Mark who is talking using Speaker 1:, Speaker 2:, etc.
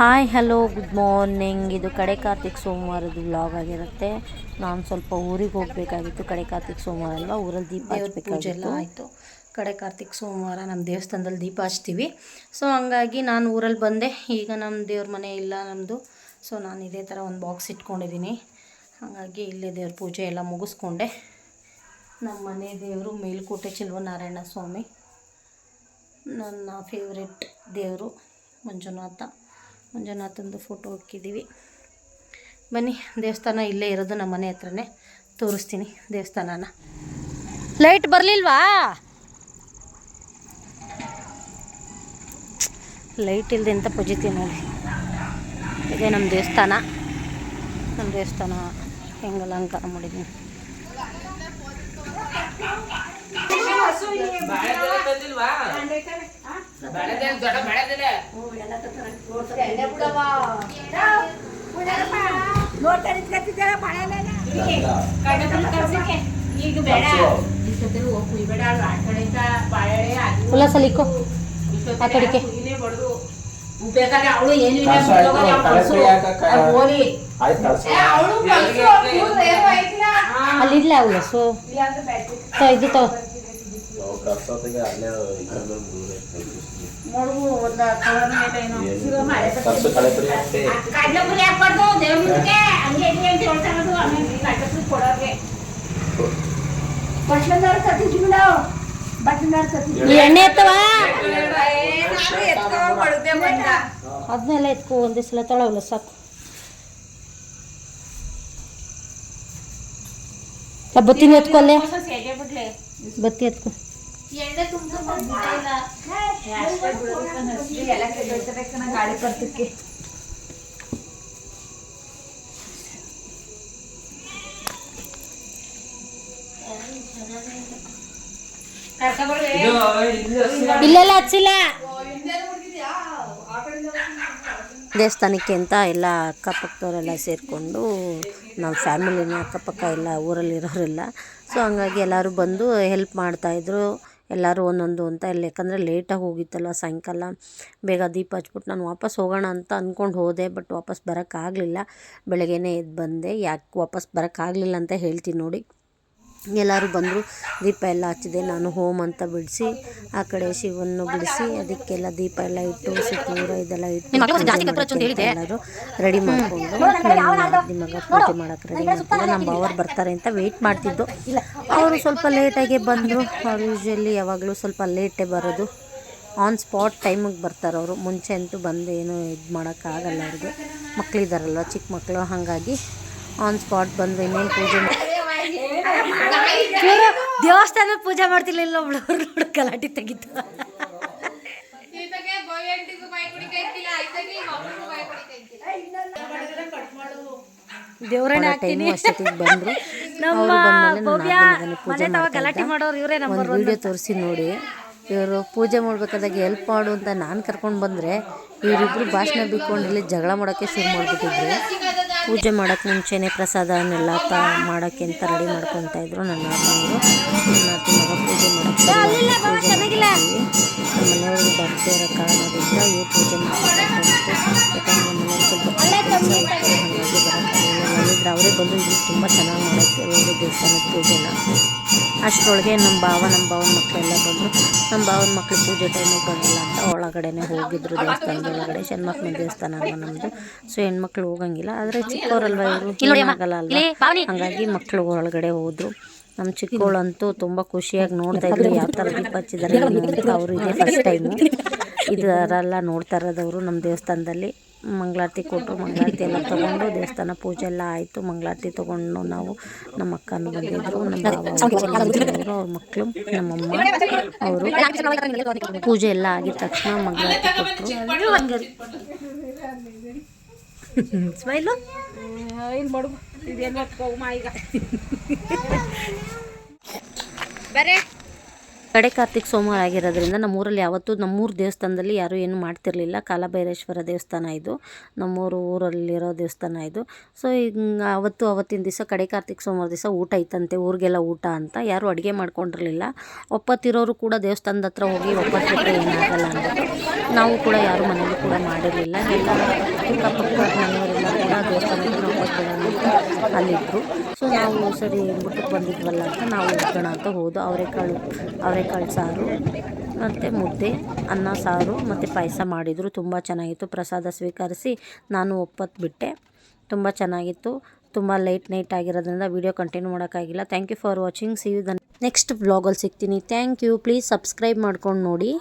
Speaker 1: Hi hello good morning ಇದು ಕಡೆ ಕಾರ್ತಿಕ್ ಸೋಮವಾರದ ವ್ಲಾಗ್ ಆಗಿರುತ್ತೆ. ನಾನು ಸ್ವಲ್ಪ ಊರಿಗೆ ಹೋಗಬೇಕಾಗಿತ್ತು. ಕಡೆ ಕಾರ್ತಿಕ್ ಸೋಮವಾರ ಅಲ್ವಾ? ಊರಲ್ಲಿ ದೀಪ
Speaker 2: ದೇವ್ರ ಪೂಜೆ ಎಲ್ಲ ಆಯಿತು. ಕಡೆ ಕಾರ್ತಿಕ್ ಸೋಮವಾರ ನಮ್ಮ ದೇವಸ್ಥಾನದಲ್ಲಿ ದೀಪ ಹಚ್ತೀವಿ. ಸೊ ಹಂಗಾಗಿ ನಾನು ಊರಲ್ಲಿ ಬಂದೆ. ಈಗ ನಮ್ಮ ದೇವ್ರ ಮನೆ ಇಲ್ಲ ನಮ್ಮದು ಸೊ ನಾನು ಇದೇ ಥರ ಒಂದು ಬಾಕ್ಸ್ ಇಟ್ಕೊಂಡಿದ್ದೀನಿ. ಹಾಗಾಗಿ ಇಲ್ಲೇ ದೇವ್ರ ಪೂಜೆ ಎಲ್ಲ ಮುಗಿಸ್ಕೊಂಡೆ. ನಮ್ಮ ಮನೆ ದೇವರು ಮೇಲ್ಕೋಟೆ ಚೆಲುವನಾರಾಯಣ ಸ್ವಾಮಿ. ನನ್ನ ಫೇವ್ರೆಟ್ ದೇವರು ಮಂಜುನಾಥ. ಮಂಜುನಾಥಂದು ಫೋಟೋ ಹಾಕಿದ್ದೀವಿ. ಬನ್ನಿ ದೇವಸ್ಥಾನ ಇಲ್ಲೇ ಇರೋದು ನಮ್ಮ ಮನೆ ಹತ್ರನೇ ತೋರಿಸ್ತೀನಿ ದೇವಸ್ಥಾನನ. ಲೈಟ್ ಬರಲಿಲ್ವಾ? ಲೈಟ್ ಇಲ್ಲದೆ ಅಂತ ಪೂಜಿತೀವಿ ನೋಡಿ. ಇದೇ ನಮ್ಮ ದೇವಸ್ಥಾನ. ನಮ್ಮ ದೇವಸ್ಥಾನ ಹೆಂಗೆ ಅಲಂಕಾರ ಮಾಡಿದ್ದೀನಿ. ಉಲ್ಲಾಸಲಿಕ್ಕೋ ಆ ಕಡೆಗೆ
Speaker 3: ಅವಳು? ಏನು
Speaker 2: ಅಲ್ಲಿಲ್ಲ ಉಲ್ಲಸು ಇದು ತಗೋ.
Speaker 3: ಕಡ್ಲೆಪುರಿ ಹಾಕ್ಬಾರ್ದು ದೇವ್ರ ಮುಂದಕ್ಕೆ ಹಂಗೆ ಹಿಂಗೆ ಅಂತ ಹೇಳ್ತಾ ಇರೋದು ಆಮೇಲೆ ಕಡ್ಲೆಪುರಿ ಕೊಡೋರ್ಗೆ
Speaker 2: ಈ ಎಣ್ಣೆ ಎತ್ತವ ಅದನ್ನೆಲ್ಲ ಎತ್ಕೊ ಒಂದೇ ಸಲ ತೊಳವಲ್ಲ ಸಾಕು ಆ ಬತ್ತಿನ ಎತ್ಕೊಲ್ಲೇ ಬತ್ತಿ ಎತ್ಕೊ ಇಲ್ಲೆಲ್ಲ ಹಚ್ಚಿಲ್ಲ? ದೇವಸ್ಥಾನಕ್ಕೆ ಅಂತ ಎಲ್ಲ ಅಕ್ಕಪಕ್ಕದವರೆಲ್ಲ ಸೇರಿಕೊಂಡು ನಮ್ಮ ಫ್ಯಾಮಿಲಿನ ಅಕ್ಕಪಕ್ಕ ಎಲ್ಲ ಊರಲ್ಲಿ ಇರೋರೆಲ್ಲ ಸೊ ಹಂಗಾಗಿ ಎಲ್ಲರೂ ಬಂದು ಹೆಲ್ಪ್ ಮಾಡ್ತಾಯಿದ್ರು ಎಲ್ಲರೂ ಒಂದೊಂದು ಅಂತ. ಇಲ್ಲಿ ಯಾಕಂದರೆ ಲೇಟಾಗಿ ಹೋಗಿತ್ತಲ್ಲ ಸಾಯಂಕಾಲ. ಬೇಗ ದೀಪ ಹಚ್ಬಿಟ್ಟು ನಾನು ವಾಪಸ್ ಹೋಗೋಣ ಅಂತ ಅಂದ್ಕೊಂಡು ಹೋದೆ ಬಟ್ ವಾಪಸ್ ಬರೋಕ್ಕಾಗಲಿಲ್ಲ ಬೆಳಗ್ಗೆನೇ ಎದ್ದು ಬಂದೆ, ಯಾಕೆ ವಾಪಸ್ ಬರೋಕ್ಕಾಗ್ಲಿಲ್ಲ ಅಂತ ಹೇಳ್ತೀನಿ ನೋಡಿ. ಎಲ್ಲರೂ ಬಂದರು ದೀಪ ಎಲ್ಲ ಹಚ್ಚಿದೆ ನಾನು ಹೋಮ್ ಅಂತ ಬಿಡಿಸಿ ಆ ಕಡೆ ಶಿವನ್ನು ಬಿಡಿಸಿ ಅದಕ್ಕೆಲ್ಲ ದೀಪ ಎಲ್ಲ ಇಟ್ಟು ಸುತ್ತೂರ ಇದೆಲ್ಲ ಇಟ್ಟು ಎಲ್ಲರೂ ರೆಡಿ ಮಾಡಿಕೊಂಡು ನಿಮಗೆ ಮಗ ಪೂಜೆ ಮಾಡೋಕೆ ರೆಡಿ ಮಾಡ್ಕೊಂಡು ನಮ್ಮ ಅವ್ರು ಬರ್ತಾರೆ ಅಂತ ವೆಯ್ಟ್ ಮಾಡ್ತಿದ್ದು. ಅವರು ಸ್ವಲ್ಪ ಲೇಟಾಗೆ ಬಂದರು ಅವ್ರು ಯೂಶ್ವಲಿ ಯಾವಾಗಲೂ ಸ್ವಲ್ಪ ಲೇಟೇ ಬರೋದು. ಆನ್ ಸ್ಪಾಟ್ ಟೈಮಿಗೆ ಬರ್ತಾರೆ ಅವರು. ಮುಂಚೆ ಅಂತೂ ಬಂದು ಏನು ಇದು ಮಾಡೋಕ್ಕಾಗಲ್ಲ ಅವ್ರಿಗೆ. ಮಕ್ಕಳಿದಾರಲ್ವ ಚಿಕ್ಕ ಮಕ್ಕಳು ಹಾಗಾಗಿ ಆನ್ ಸ್ಪಾಟ್ ಬಂದು ಇನ್ನೇನು ಪೂಜೆ ಮಾಡಿ ಇವರು ದೇವಸ್ಥಾನ ಪೂಜೆ ಮಾಡ್ತಿರ್ಲಿಲ್ಲ ಒಬ್ಳು ಅವ್ರು ನೋಡು ಗಲಾಟೆ ತೆಗಿತು. ದೇವರನ್ನ ಬಂದರು.
Speaker 1: ನಮ್ಮ ಭವ್ಯ ಮನೆ ತವ ಗಲಾಟೆ ಮಾಡೋರು ಇವರೇ
Speaker 2: ನಮ್ಮ ವಿಡಿಯೋ ತೋರಿಸಿ ನೋಡಿ. ಇವರು ಪೂಜೆ ಮಾಡ್ಬೇಕಾದಾಗ ಹೆಲ್ಪ್ ಮಾಡು ಅಂತ ನಾನು ಕರ್ಕೊಂಡು ಬಂದರೆ ಇವರಿಬ್ಬರು ಭಾಷಣ ಬಿಕ್ಕೊಂಡು ಇಲ್ಲಿ ಜಗಳ ಮಾಡೋಕೆ ಶುರು ಮಾಡಿಬಿಟ್ಟಿದ್ರು. ಪೂಜೆ ಮಾಡೋಕ್ಕೆ ಮುಂಚೆನೇ ಪ್ರಸಾದನೆಲ್ಲ ಪ ಮಾಡೋಕ್ಕೆ ಅಂತ ರೆಡಿ ಮಾಡ್ಕೊತಾ ಇದ್ರು ನನ್ನ ಅಮ್ಮನವರು. ನನ್ನ ಅತ್ತೆ ಮಗ ಪೂಜೆ ಮಾಡೋಕ್ಕೆ ಪೂಜೆ ಮನೆಯವ್ರಿಗೆ ಬರ್ದೇ ಇರೋ ಕಾರಣದಿಂದ ಇವ್ರು ಪೂಜೆ ಮಾಡಿ ಯಾಕಂದ್ರೆ ಮನೆಯಲ್ಲಿ ಸ್ವಲ್ಪ ಹಾಗಾಗಿ ಬರೋಕ್ಕಾಗಲಿಲ್ಲ ಇಲ್ಲದಿದ್ರೆ ಅವರೇ ಬಂದು ಇಲ್ಲಿ ತುಂಬ ಚೆನ್ನಾಗಿ ಮಾಡೋಕ್ಕೆ ಒಂದು ದೇವಸ್ಥಾನದ ಪೂಜೆನ. ಅಷ್ಟರೊಳಗೆ ನಮ್ಮ ಭಾವ ನಮ್ಮ ಭಾವನ ಮಕ್ಕಳೆಲ್ಲ ಬಂದರು. ನಮ್ಮ ಭಾವನ ಮಕ್ಕಳು ಪೂಜೆ ಟೈಮಿಗೆ ಬರಲ್ಲ ಅಂತ ಒಳಗಡೆನೆ ಹೋಗಿದ್ರು ದೇವಸ್ಥಾನದ ಒಳಗಡೆ ಹೆಣ್ಮಕ್ಳ ದೇವಸ್ಥಾನ ಅಲ್ವ ನಮ್ಮದು ಸೊ ಹೆಣ್ಮಕ್ಳು ಹೋಗಂಗಿಲ್ಲ. ಆದರೆ ಚಿಕ್ಕವರಲ್ವ ಇವರು? ಆಗಲ್ಲ ಅಲ್ವಾ? ಹಾಗಾಗಿ ಮಕ್ಕಳು ಒಳಗಡೆ ಹೋದ್ರು. ನಮ್ಮ ಚಿಕ್ಕವಳಂತೂ ತುಂಬ ಖುಷಿಯಾಗಿ ನೋಡ್ತಾ ಇದ್ರು. ಯಾವ ಥರ ದೀಪ ಹಚ್ಚಿದ್ದಾರೆ ಅಂತ ಅವರು ಇದೇ ಫಸ್ಟ್ ಟೈಮು ಇದರೆಲ್ಲ ನೋಡ್ತಾ ಇರೋದವರು ನಮ್ಮ ದೇವಸ್ಥಾನದಲ್ಲಿ. ಮಂಗಳಾರತಿ ಕೊಟ್ಟರು ಮಂಗಳಾರತಿ ಎಲ್ಲ ತೊಗೊಂಡು ದೇವಸ್ಥಾನ ಪೂಜೆ ಎಲ್ಲ ಆಯಿತು. ಮಂಗಳಾರತಿ ತೊಗೊಂಡು ನಾವು ನಮ್ಮ ಅಕ್ಕನ ಬಂದಿದ್ರು ನಮ್ಮ ಭಾವ ಬಂದಿದ್ರು ಅವ್ರ ಮಕ್ಕಳು ನಮ್ಮಮ್ಮ ಅವರು ಪೂಜೆ ಎಲ್ಲ ಆಗಿದ ತಕ್ಷಣ ಮಂಗಳಾರತಿ ಕೊಟ್ಟರು
Speaker 1: ಸ್ಮೈಲು?
Speaker 3: ಬರೇ.
Speaker 2: ಕಡೆ ಕಾರ್ತಿಕ್ ಸೋಮವಾರ ಆಗಿರೋದ್ರಿಂದ ನಮ್ಮೂರಲ್ಲಿ ಯಾವತ್ತೂ ನಮ್ಮೂರು ದೇವಸ್ಥಾನದಲ್ಲಿ ಯಾರೂ ಏನು ಮಾಡ್ತಿರಲಿಲ್ಲ. ಕಾಲಭೈರೇಶ್ವರ ದೇವಸ್ಥಾನ ಇದು. ನಮ್ಮೂರು ಊರಲ್ಲಿರೋ ದೇವಸ್ಥಾನ ಇದು. ಸೊ ಈಗ ಅವತ್ತು ಅವತ್ತಿನ ದಿವಸ ಕಡೆ ಕಾರ್ತಿಕ್ ಸೋಮವಾರ ದಿವಸ ಊಟ ಇತ್ತಂತೆ. ಊರಿಗೆಲ್ಲ ಊಟ ಅಂತ. ಯಾರೂ ಅಡುಗೆ ಮಾಡ್ಕೊಂಡಿರಲಿಲ್ಲ. ಒಪ್ಪತ್ತಿರೋರು ಕೂಡ ದೇವಸ್ಥಾನದ ಹತ್ರ ಹೋಗಿ ಒಪ್ಪತ್ತು ಬಿಟ್ಟರೆ ಏನಾಗಲ್ಲ ಅಂದ್ಬಿಟ್ಟು ನಾವು ಕೂಡ ಯಾರೂ ಮನೇಲಿ ಕೂಡ ಮಾಡಿರಲಿಲ್ಲ. ಎಲ್ಲ ಅಕ್ಕಪಕ್ಕ ಮನೆಯವರೆಲ್ಲ ಕೂಡ ದೇವಸ್ಥಾನಕ್ಕೆ ಅಂತ ಅಲ್ಲಿದ್ದರು ಸೊ ನಾವು ಸರಿ ಊಟಕ್ಕೆ ಬಂದಿದ್ವಲ್ಲ ಅಂತ ನಾವು ಹೋಗೋಣ ಅಂತ ಹೋದು. ಅವರೆಕಾಳು ಅವರೆಕಾಳು ಸಾರು, ಮತ್ತು ಮುದ್ದೆ, ಅನ್ನ, ಸಾರು, ಮತ್ತು ಪಾಯಸ ಮಾಡಿದರು. ತುಂಬ ಚೆನ್ನಾಗಿತ್ತು. ಪ್ರಸಾದ ಸ್ವೀಕರಿಸಿ ನಾನು ಒಪ್ಪತ್ತು ಬಿಟ್ಟೆ ತುಂಬ ಚೆನ್ನಾಗಿತ್ತು. ತುಂಬ ಲೈಟ್ ನೈಟ್ ಆಗಿರೋದ್ರಿಂದ ವೀಡಿಯೋ ಕಂಟಿನ್ಯೂ ಮಾಡೋಕ್ಕಾಗಿಲ್ಲ. Thank you for watching see you the next ಬ್ಲಾಗಲ್ಲಿ ಸಿಗ್ತೀನಿ. ಥ್ಯಾಂಕ್ ಯು ಪ್ಲೀಸ್ ಸಬ್ಸ್ಕ್ರೈಬ್ ಮಾಡ್ಕೊಂಡು ನೋಡಿ.